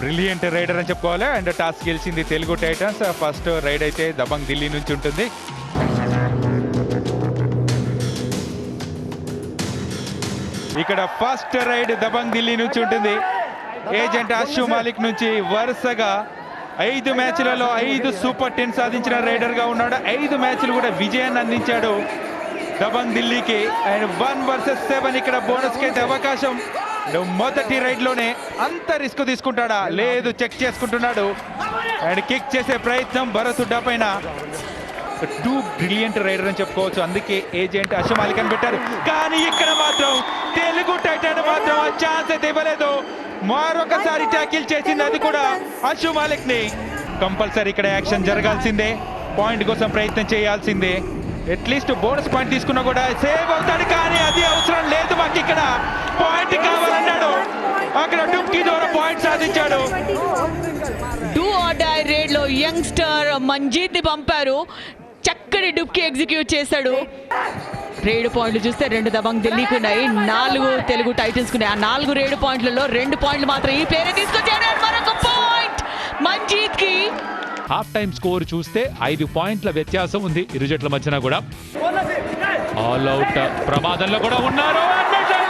Brilliant rider అని చెప్పుకోవాలి. And task గెలిచింది తెలుగు టైటన్స్. ఫస్ట్ రైడ్ అయితే దబంగ్ ఢిల్లీ నుంచి ఉంటుంది. ఇక్కడ ఫస్ట్ రైడ్ దబంగ్ ఢిల్లీ నుంచి ఉంటుంది. ఏజెంట్ అశు మాలిక్ నుంచి వరుసగా ఐదు మ్యాచ్లలో ఐదు సూపర్ టెన్ సాధించిన రైడర్గా ఉన్నాడు. ఐదు మ్యాచ్లు కూడా విజయాన్ని అందించాడు దబంగ్ ఢిల్లీకి. అండ్ వన్ వర్సెస్ సెవెన్ ఇక్కడ బోనస్కి అయితే అవకాశం. మొదటి రైడ్లోనే అంత రిస్క్ తీసుకుంటాడా? లేదు చెక్ చేసుకుంటున్నాడు. అండ్ కిక్ చేసే ప్రయత్నం భరత్ ఉడ్డా పైన. టూ బ్రిలియంట్ రైడర్ అని చెప్పుకోవచ్చు. అందుకే ఏజెంట్ అశు మాలిక్ అని పెట్టారు కానీ ఇక్కడ మాత్రం తెలుగు టైటన్ మాత్రం ఆ ఛాన్స్ అయితే ఇవ్వలేదు. మరొకసారి ట్యాకిల్ చేసింది అది కూడా అశు మాలిక్ని కంపల్సరీ ఇక్కడ యాక్షన్ జరగాల్సిందే. పాయింట్ కోసం ప్రయత్నం చేయాల్సిందే. అట్లీస్ట్ బోనస్ పాయింట్ తీసుకున్నా కూడా సేవ్ అవుతాడు కానీ అది అవసరం లేదు మాకు ఇక్కడ. పాయింట్ కావాలన్నాడు. అక్కడ డుక్కి ద్వారా పాయింట్ సాధించాడు. డూ ఆర్ డై రేడ్లో యంగ్స్టర్ మంజీత్ని పంపారు. చక్కటి డుబ్కి ఎగ్జిక్యూట్ చేశాడు. రేడు పాయింట్లు చూస్తే రెండు దబంగ్ ఢిల్లీకి ఉన్నాయి. నాలుగు తెలుగు టైటిల్స్ ఉన్నాయి. ఆ నాలుగు రేడు పాయింట్లలో రెండు పాయింట్లు మాత్రం ఈ పేరే తీసుకొచ్చాడు మరొక పాయింట్ హాఫ్ టైం స్కోర్ చూస్తే ఐదు పాయింట్ల వ్యత్యాసం ఉంది. ఇరు జట్ల మధ్యన కూడా. ఆల్ అవుట్ ప్రమాదంలో కూడా ఉన్నారు.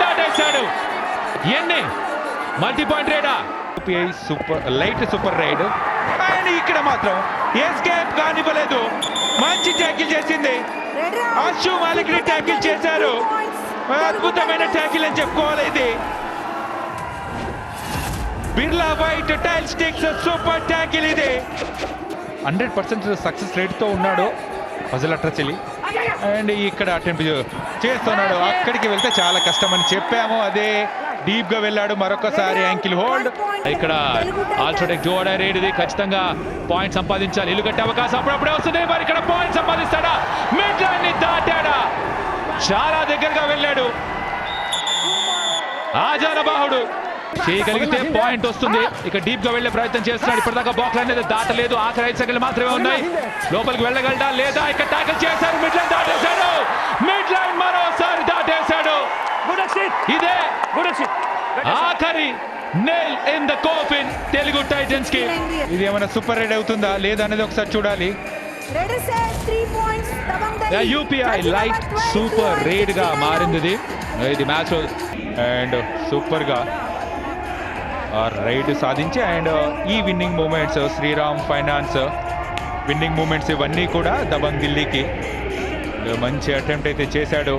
దాటేశాడు. ఎన్ని? Multi point రేడా UPI super light super raid and ఇక్కడ మాత్రం ఎస్కేప్ కానివ్వలేదు. మంచి ట్యాకిల్ చేసింది. అశు మాలిక్ని ట్యాకిల్ చేశారు. అద్భుతమైన ట్యాకిల్ అని చెప్పుకోవాలి ఇది. Birla white tile sticks super tackle ఇది. హండ్రెడ్ పర్సెంట్ సక్సెస్ రేట్తో ఉన్నాడు ఫజల్ అట్రచెలి అండ్ ఇక్కడ అటెంప్ట్ చేస్తున్నాడు. అక్కడికి వెళ్తే చాలా కష్టం అని చెప్పాము. అదే డీప్గా వెళ్ళాడు. మరొకసారి యాంకిల్ హోల్డ్. ఇక్కడ ఆల్సోటెక్ జోడా రేడ్ ఇది. ఖచ్చితంగా పాయింట్ సంపాదించాలి. ఇల్లు కట్టే అవకాశం అప్పుడప్పుడే వస్తుంది. మరి ఇక్కడ పాయింట్ సంపాదిస్తాడా? మిడ్ లైన్ని దాటాడా? చాలా దగ్గరగా వెళ్ళాడు. ఆజానబాహుడు. చేయగలిగితే పాయింట్ వస్తుంది. ఇక డీప్గా వెళ్ళే ప్రయత్నం చేస్తున్నాడు. ఇప్పటిదాకా బాక్స్ అనేది దాటలేదు. ఆఖరి ఐదు సెకండ్లు మాత్రమే ఉన్నాయి. లోపలికి వెళ్ళగలడా లేదా? ఇక్కడ టాకిల్ చేశారు. మిడ్ లైన్ దాటేశాడు. మిడ్ లైన్ మరోసారి దాటేశాడు. ఇదే ఆఖరి nail in the coffin Telugu టైటన్స్కి. ఇది ఏమైనా సూపర్ రైడ్ అవుతుందా? లేదా అనేది ఒకసారి చూడాలి. యూపీఐ లైట్ సూపర్ రేడ్గా మారింది. ఇది మ్యాచ్ అండ్ సూపర్గా రైడ్ సాధించి అండ్ ఈ winning moments Shriram finance winning moments ఇవన్నీ కూడా దబంగ్ ఢిల్లీకి. మంచి అటెంప్ట్ అయితే చేశాడు.